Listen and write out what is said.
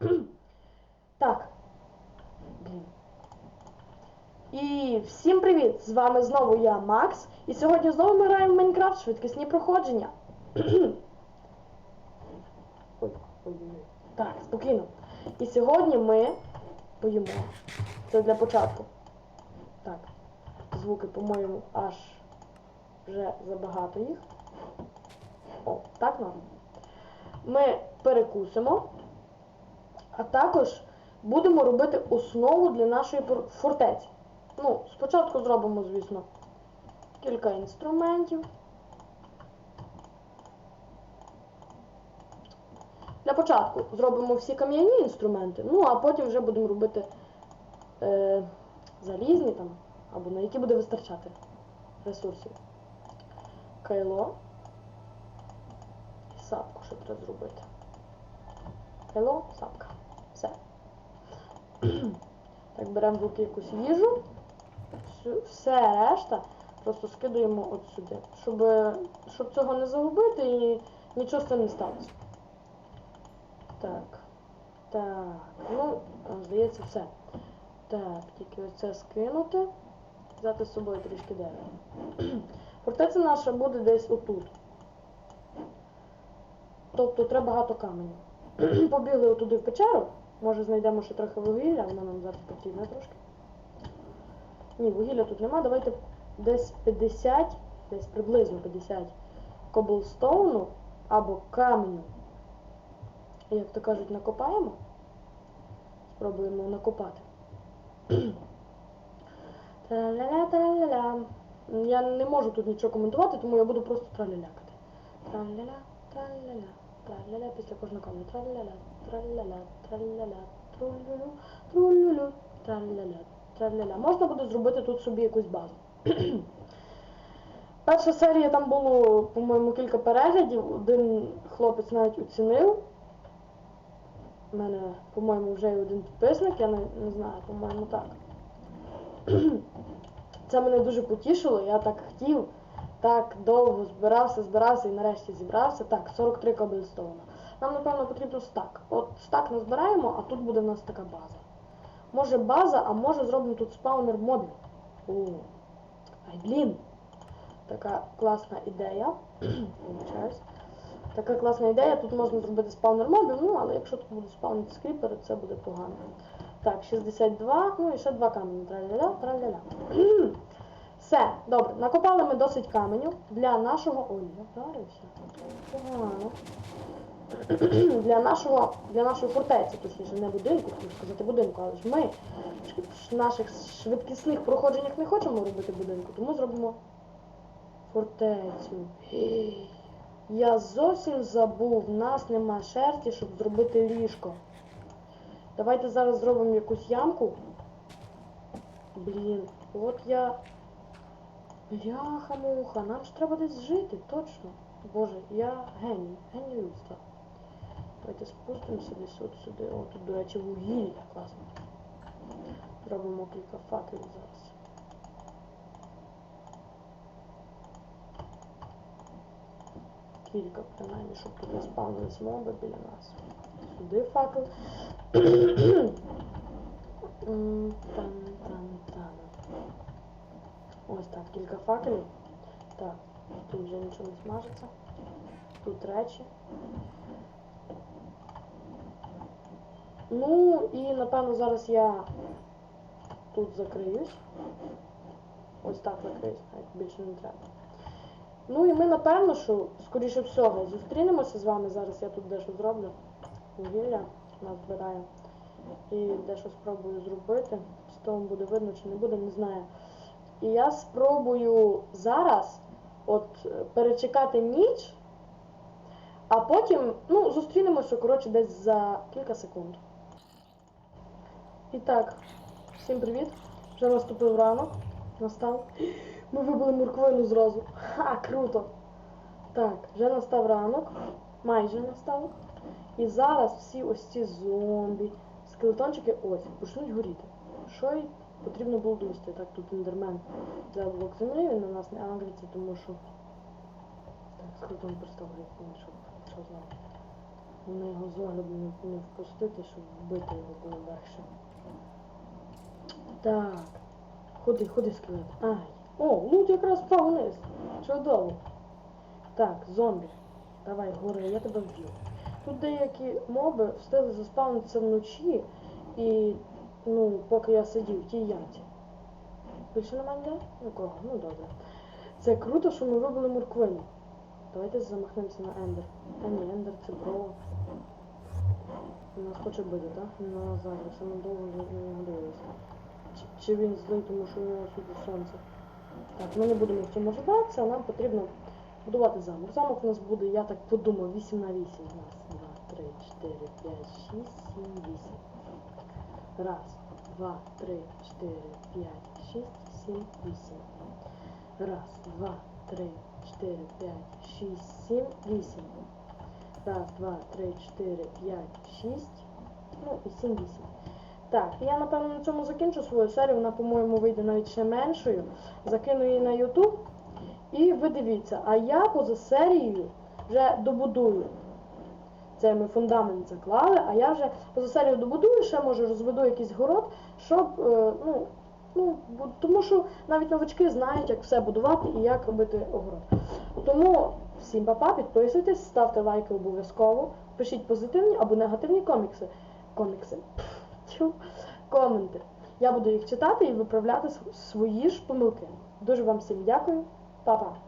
Так. І всім привіт! З вами знову я, Макс. І сьогодні знову ми граємо в Майнкрафт швидкісні проходження. Так, спокійно. І сьогодні ми поїмо. Це для початку. Так. Звуки, по-моєму, аж вже забагато їх. О, так нам. Ми перекусимо. А також будемо робити основу для нашої фортеці. Ну, спочатку зробимо, звісно, кілька інструментів. Для початку зробимо всі кам'яні інструменти, ну а потім вже будемо робити е, залізні там, або на які буде вистачати ресурсів. Кайло. І сапку ще треба зробити. Кайло, сапка. Все. Так, беремо в руки якусь їжу. Все решта просто скидуємо от сюди. Щоб, щоб цього не загубити і нічого з цим не сталося. Так. Так. Ну, здається, все. Так, тільки оце скинути. Взяти з собою трішки дерева. Фортеця наша буде десь отут. Тобто треба багато каменю. Побігли отуди в печеру. Може знайдемо ще трохи вугілля, воно нам зараз потрібно трошки. Ні, вугілля тут нема. Давайте десь 50, десь приблизно 50 коблстоуну або каменю. Як то кажуть, накопаємо. Спробуємо накопати. Траля-ля, траля-ля. Я не можу тут нічого коментувати, тому я буду просто траля-ля, траля-ля після кожного камня. Траля-ля, траля-ля, траля-ля, трулю-лю, трулю-лю, траля-ля, траля-ля. Можна буде зробити тут собі якусь базу. Перша серія там було, по-моєму, кілька переглядів. Один хлопець навіть оцінив. У мене, по-моєму, вже є один підписник, я не, не знаю, по-моєму, так. Це мене дуже потішило, я так хотів, так довго збирався, збирався і нарешті зібрався. Так, 43 коблстоуна. Нам, напевно, потрібно стак. От стак назбираємо, а тут буде в нас така база. Може база, а може зробимо тут спаунер мобів. О, ай, блін. Така класна ідея. Така класна ідея, тут можна зробити спаунер мобів, ну, але якщо тут будуть спаунити скріпери, це буде погано. Так, 62, ну і ще два камені. Траля-ля, траля-ля. Все, добре, накопали ми досить каменю для нашого... Ой, я вдарився. Погано. для нашого, для нашої фортеці, точніше, не будинку, хотів сказати будинку, але ж ми в наших швидкісних проходженнях не хочемо робити будинку, тому зробимо фортецю. Я зовсім забув, в нас нема шерсті, щоб зробити ліжко. Давайте зараз зробимо якусь ямку. Блін, от я. Бляха-муха, нам ж треба десь жити, точно. Боже, я геній, геній людства. Давайте спустимося десь от сюди. О, тут, до речі, вугілля класно. Зробимо кілька факелів зараз. Кілька, принаймні, щоб тут не спавнились моби біля нас. Сюди факел. Факелів. Так, тут вже нічого не смажиться. Тут речі. Ну і напевно зараз я тут закриюсь. Ось так закриюсь, навіть більше не треба. Ну і ми напевно, що, скоріше всього, зустрінемося з вами. Зараз я тут дещо зроблю. Вугілля назбираю. І дещо спробую зробити. З того буде видно чи не буде, не знаю. І я спробую зараз от е, перечекати ніч, а потім, ну, зустрінемося, коротше, десь за кілька секунд. І так, всім привіт. Вже наступив ранок. Настав. Ми вибили морквину зразу. Ха, круто! Так, вже настав ранок. Майже настав. І зараз всі ось ці зомбі, скелетончики ось, почнуть горіти. Що й потрібно було довести. Так, тут ендермен взяв блок землі, він на нас не агриться, тому що... Так, горіти, він щоб що знав. Вони його з огляду не, не впустити, щоб вбити його було легше. Так. Ходи, ходи, скелет. Ай. О, лут якраз впав вниз. Чудово. Так, зомбі. Давай, гори, я тебе вб'ю. Тут деякі моби встигли заспавнитися вночі і, ну, поки я сидів в тій ямці. Більше немає ніде? Нікого, ну добре. Це круто, що ми вибили морквину. Давайте замахнемося на Ендер. А ні, Ендер це бро. Нас хоче бити, так? На нас зараз, саме довго не, дивилися. Чи, чи він злий, тому що у нього світло сонце. Так, ми не будемо в цьому розбиратися, а нам потрібно будувати замок. Замок у нас буде, я так подумав, 8 на 8. Раз, два, три, чотири, п'ять, шість, сім, вісім. Раз, два, три, чотири, п'ять, шість, сім, вісім. Раз, два, три, чотири, п'ять, шість, сім, вісім. Раз, два, три, чотири, п'ять, шість. Ну і сім, вісім. Так, я напевно на цьому закінчу свою серію. Вона, по-моєму, вийде навіть ще меншою. Закину її на YouTube. І ви дивіться, а я поза серією вже добудую. Це ми фундамент заклали, а я вже поза серією добудую, ще може розведу якийсь город, щоб, е, ну, ну, тому що навіть новачки знають, як все будувати і як робити огород. Тому всім папа, підписуйтесь, ставте лайки обов'язково, пишіть позитивні або негативні комікси. Комікси. Коменти. Я буду їх читати і виправляти свої ж помилки. Дуже вам всім дякую. Па-па.